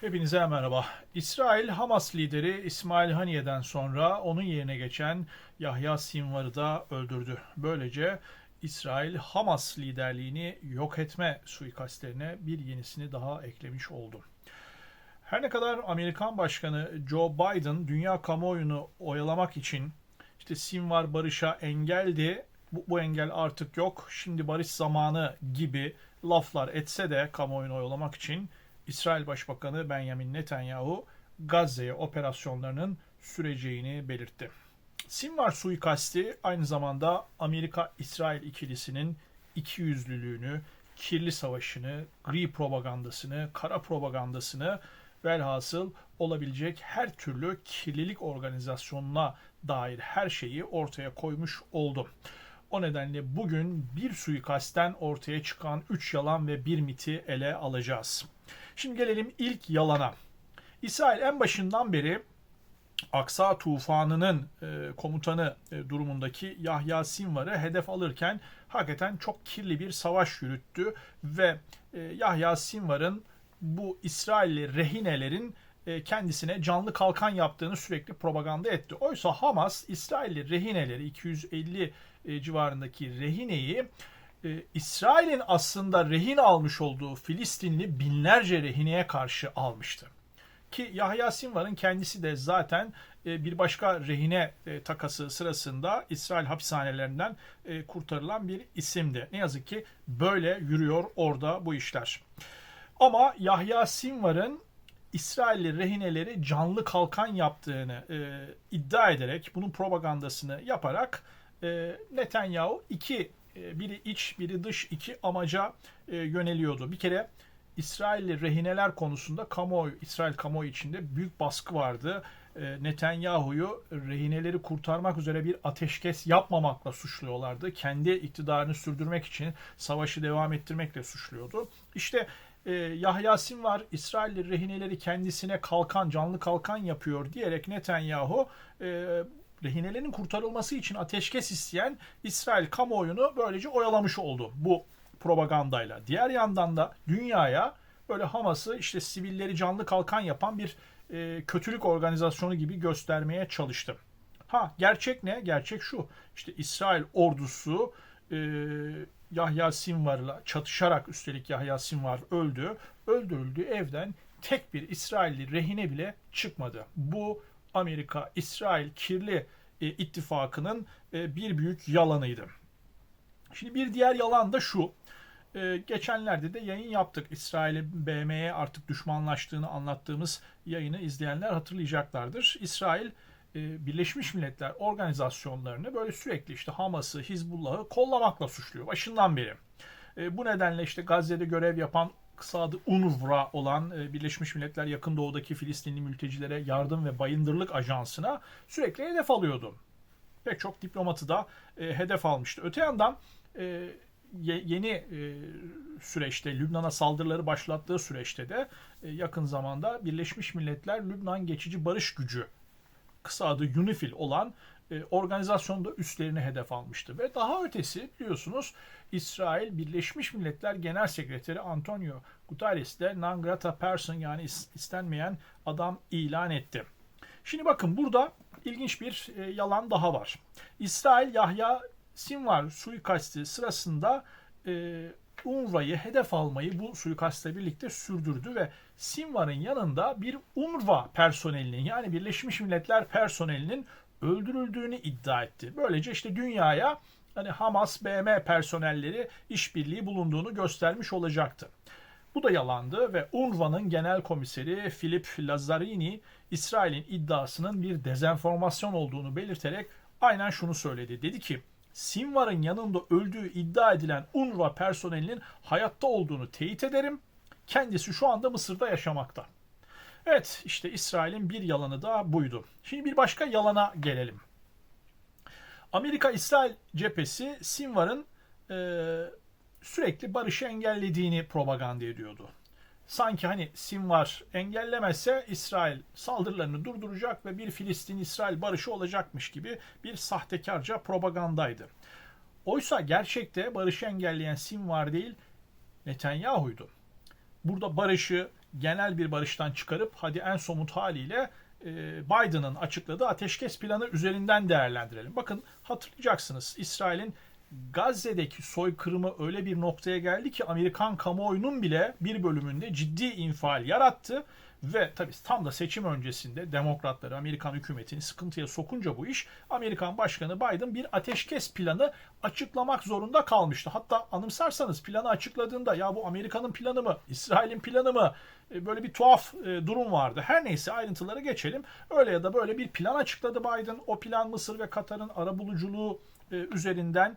Hepinize merhaba. İsrail Hamas lideri İsmail Haniye'den sonra onun yerine geçen Yahya Sinvar'ı da öldürdü. Böylece İsrail Hamas liderliğini yok etme suikastlerine bir yenisini daha eklemiş oldu. Her ne kadar Amerikan Başkanı Joe Biden dünya kamuoyunu oyalamak için işte Sinvar barışa engeldi, bu, bu engel artık yok, şimdi barış zamanı gibi laflar etse de kamuoyunu oyalamak için İsrail Başbakanı Benjamin Netanyahu Gazze'ye operasyonlarının süreceğini belirtti. Sinvar suikasti aynı zamanda Amerika-İsrail ikilisinin ikiyüzlülüğünü, kirli savaşını, gri propagandasını, kara propagandasını velhasıl olabilecek her türlü kirlilik organizasyonuna dair her şeyi ortaya koymuş oldu. O nedenle bugün bir suikastten ortaya çıkan 3 yalan ve bir miti ele alacağız. Şimdi gelelim ilk yalana. İsrail en başından beri Aksa tufanının e, komutanı e, durumundaki Yahya Sinvar'ı hedef alırken hakikaten çok kirli bir savaş yürüttü ve e, Yahya Sinvar'ın bu İsrailli rehinelerin e, kendisine canlı kalkan yaptığını sürekli propaganda etti. Oysa Hamas İsrailli rehineleri 250 e, civarındaki rehineyi e, İsrail'in aslında rehin almış olduğu Filistinli binlerce rehineye karşı almıştı. Ki Yahya Sinvar'ın kendisi de zaten e, bir başka rehine e, takası sırasında İsrail hapishanelerinden e, kurtarılan bir isimdi. Ne yazık ki böyle yürüyor orada bu işler. Ama Yahya Sinvar'ın İsrailli rehineleri canlı kalkan yaptığını e, iddia ederek bunun propagandasını yaparak e, Netanyahu iki biri iç biri dış iki amaca e, yöneliyordu. Bir kere İsrailli rehineler konusunda kamuoyu, İsrail kamuoyu içinde büyük baskı vardı. E, Netanyahu'yu rehineleri kurtarmak üzere bir ateşkes yapmamakla suçluyorlardı. Kendi iktidarını sürdürmek için savaşı devam ettirmekle suçluyordu. İşte e, Yahya Sinvar İsrailli rehineleri kendisine kalkan, canlı kalkan yapıyor diyerek Netanyahu e, rehinelerin kurtarılması için ateşkes isteyen İsrail kamuoyunu böylece oyalamış oldu bu propagandayla. Diğer yandan da dünyaya böyle Hamas'ı işte sivilleri canlı kalkan yapan bir e, kötülük organizasyonu gibi göstermeye çalıştı. Ha gerçek ne? Gerçek şu. İşte İsrail ordusu e, Yahya Sinvar'la çatışarak üstelik Yahya Sinvar öldü. Öldürüldü evden tek bir İsrailli rehine bile çıkmadı. Bu Amerika-İsrail kirli e, ittifakının e, bir büyük yalanıydı. Şimdi bir diğer yalan da şu. E, geçenlerde de yayın yaptık. İsrail'in BM'ye artık düşmanlaştığını anlattığımız yayını izleyenler hatırlayacaklardır. İsrail e, Birleşmiş Milletler organizasyonlarını böyle sürekli işte Hamas'ı, Hizbullah'ı kollamakla suçluyor başından beri. E, bu nedenle işte Gazze'de görev yapan kısa adı UNRWA olan e, Birleşmiş Milletler Yakın Doğu'daki Filistinli mültecilere yardım ve bayındırlık ajansına sürekli hedef alıyordu. Pek çok diplomatı da hedef almıştı. Öte yandan yeni süreçte Lübnan'a saldırıları başlattığı süreçte de yakın zamanda Birleşmiş Milletler Lübnan Geçici Barış Gücü kısa adı UNIFIL olan e, organizasyonda üstlerini hedef almıştı. Ve daha ötesi biliyorsunuz İsrail Birleşmiş Milletler Genel Sekreteri Antonio Guterres de non person yani istenmeyen adam ilan etti. Şimdi bakın burada ilginç bir e, yalan daha var. İsrail Yahya Sinvar suikasti sırasında e, UNRWA'yı hedef almayı bu suikastle birlikte sürdürdü ve Sinvar'ın yanında bir UNRWA personelinin yani Birleşmiş Milletler personelinin öldürüldüğünü iddia etti. Böylece işte dünyaya hani Hamas, BM personelleri işbirliği bulunduğunu göstermiş olacaktı. Bu da yalandı ve UNRWA'nın genel komiseri Philip Lazzarini İsrail'in iddiasının bir dezenformasyon olduğunu belirterek aynen şunu söyledi. Dedi ki Sinvar'ın yanında öldüğü iddia edilen UNRWA personelinin hayatta olduğunu teyit ederim. Kendisi şu anda Mısır'da yaşamakta. Evet işte İsrail'in bir yalanı da buydu. Şimdi bir başka yalana gelelim. Amerika-İsrail cephesi Sinvar'ın e, sürekli barışı engellediğini propaganda ediyordu. Sanki hani Sinvar engellemezse İsrail saldırılarını durduracak ve bir Filistin-İsrail barışı olacakmış gibi bir sahtekarca propagandaydı. Oysa gerçekte barışı engelleyen Sinvar değil Netanyahu'ydu. Burada barışı genel bir barıştan çıkarıp hadi en somut haliyle e, Biden'ın açıkladığı ateşkes planı üzerinden değerlendirelim. Bakın hatırlayacaksınız İsrail'in Gazze'deki soykırımı öyle bir noktaya geldi ki Amerikan kamuoyunun bile bir bölümünde ciddi infial yarattı. Ve tabii tam da seçim öncesinde demokratları, Amerikan hükümetini sıkıntıya sokunca bu iş Amerikan Başkanı Biden bir ateşkes planı açıklamak zorunda kalmıştı. Hatta anımsarsanız planı açıkladığında ya bu Amerika'nın planı mı, İsrail'in planı mı e, böyle bir tuhaf e, durum vardı. Her neyse ayrıntılara geçelim. Öyle ya da böyle bir plan açıkladı Biden. O plan Mısır ve Katar'ın arabuluculuğu e, üzerinden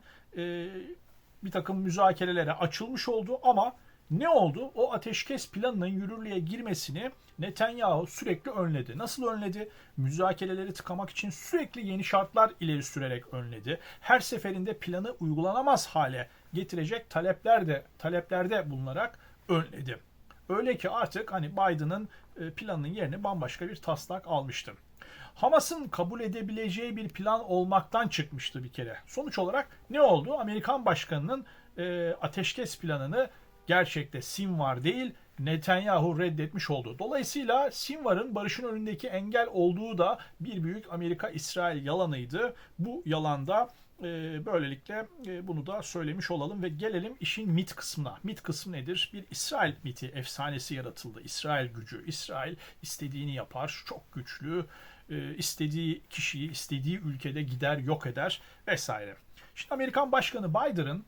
bir takım müzakerelere açılmış oldu ama ne oldu? O ateşkes planının yürürlüğe girmesini Netanyahu sürekli önledi. Nasıl önledi? Müzakereleri tıkamak için sürekli yeni şartlar ileri sürerek önledi. Her seferinde planı uygulanamaz hale getirecek talepler de taleplerde bulunarak önledi. Öyle ki artık hani Biden'ın e, planının yerini bambaşka bir taslak almıştı. Hamas'ın kabul edebileceği bir plan olmaktan çıkmıştı bir kere. Sonuç olarak ne oldu? Amerikan başkanının e, ateşkes planını gerçekte Sinvar değil Netanyahu reddetmiş oldu. Dolayısıyla Sinvar'ın barışın önündeki engel olduğu da bir büyük Amerika-İsrail yalanıydı. Bu yalanda e, böylelikle e, bunu da söylemiş olalım ve gelelim işin mit kısmına. Mit kısmı nedir? Bir İsrail miti, efsanesi yaratıldı. İsrail gücü. İsrail istediğini yapar, çok güçlü, e, istediği kişiyi istediği ülkede gider, yok eder vesaire. Şimdi Amerikan Başkanı Biden'ın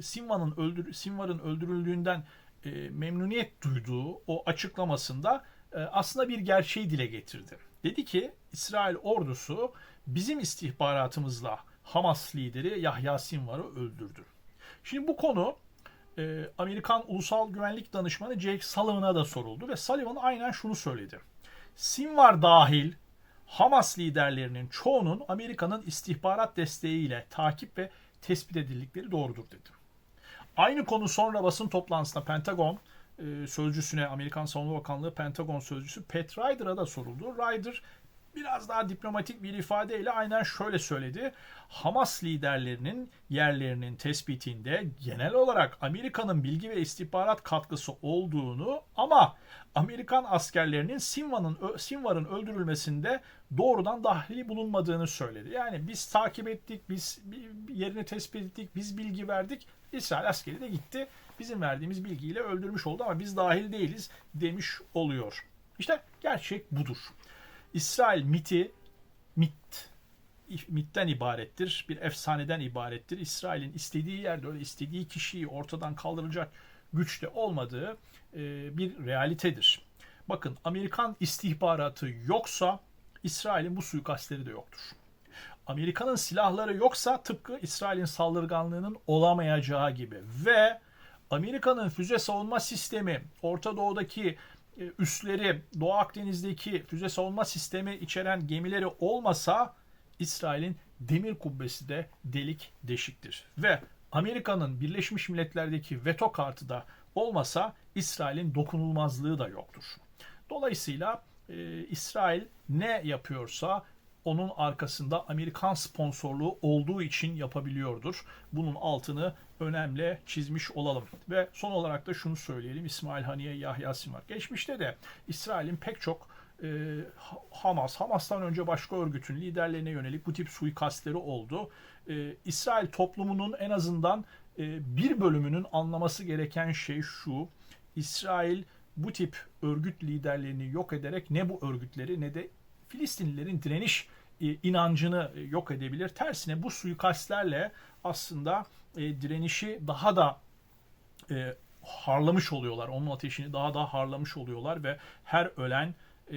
Sinvar'ın öldür Sinvar'ın öldürüldüğünden e, memnuniyet duyduğu o açıklamasında e, aslında bir gerçeği dile getirdi. Dedi ki İsrail ordusu bizim istihbaratımızla Hamas lideri Yahya Sinvar'ı öldürdü. Şimdi bu konu e, Amerikan Ulusal Güvenlik Danışmanı Jake Sullivan'a da soruldu ve Sullivan aynen şunu söyledi. Sinvar dahil Hamas liderlerinin çoğunun Amerika'nın istihbarat desteğiyle takip ve tespit edildikleri doğrudur dedi. Aynı konu sonra basın toplantısında Pentagon e, sözcüsüne Amerikan Savunma Bakanlığı Pentagon sözcüsü Pat Ryder'a da soruldu. Ryder biraz daha diplomatik bir ifadeyle aynen şöyle söyledi. Hamas liderlerinin yerlerinin tespitinde genel olarak Amerika'nın bilgi ve istihbarat katkısı olduğunu ama Amerikan askerlerinin Sinvar'ın Sinvar'ın öldürülmesinde doğrudan dahili bulunmadığını söyledi. Yani biz takip ettik, biz yerini tespit ettik, biz bilgi verdik. İsrail askeri de gitti. Bizim verdiğimiz bilgiyle öldürmüş oldu ama biz dahil değiliz demiş oluyor. İşte gerçek budur. İsrail miti mit mitten ibarettir. Bir efsaneden ibarettir. İsrail'in istediği yerde öyle istediği kişiyi ortadan kaldıracak güçte olmadığı e, bir realitedir. Bakın Amerikan istihbaratı yoksa İsrail'in bu suikastleri de yoktur. Amerika'nın silahları yoksa tıpkı İsrail'in saldırganlığının olamayacağı gibi ve Amerika'nın füze savunma sistemi Orta Doğu'daki üsleri Doğu Akdeniz'deki füze savunma sistemi içeren gemileri olmasa İsrail'in demir kubbesi de delik deşiktir. Ve Amerika'nın Birleşmiş Milletler'deki veto kartı da olmasa İsrail'in dokunulmazlığı da yoktur. Dolayısıyla e, İsrail ne yapıyorsa onun arkasında Amerikan sponsorluğu olduğu için yapabiliyordur. Bunun altını önemli çizmiş olalım. Ve son olarak da şunu söyleyelim İsmail Haniye Yahya Sinvar. Geçmişte de İsrail'in pek çok e, Hamas, Hamas'tan önce başka örgütün liderlerine yönelik bu tip suikastleri oldu. E, İsrail toplumunun en azından e, bir bölümünün anlaması gereken şey şu. İsrail bu tip örgüt liderlerini yok ederek ne bu örgütleri ne de Filistinlilerin direniş inancını e, yok edebilir. Tersine bu suikastlerle aslında e, direnişi daha da harlamış oluyorlar. Onun ateşini daha da harlamış oluyorlar ve her ölen e,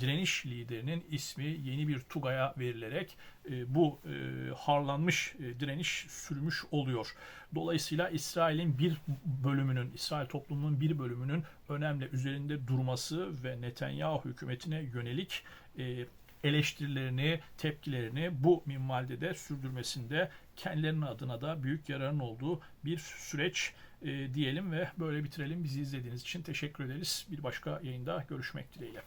direniş liderinin ismi yeni bir TUGA'ya verilerek e, bu e, harlanmış e, direniş sürmüş oluyor. Dolayısıyla İsrail'in bir bölümünün, İsrail toplumunun bir bölümünün önemli üzerinde durması ve Netanyahu hükümetine yönelik e, eleştirilerini, tepkilerini bu minvalde de sürdürmesinde kendilerinin adına da büyük yararın olduğu bir süreç e, diyelim ve böyle bitirelim. Bizi izlediğiniz için teşekkür ederiz. Bir başka yayında görüşmek dileğiyle.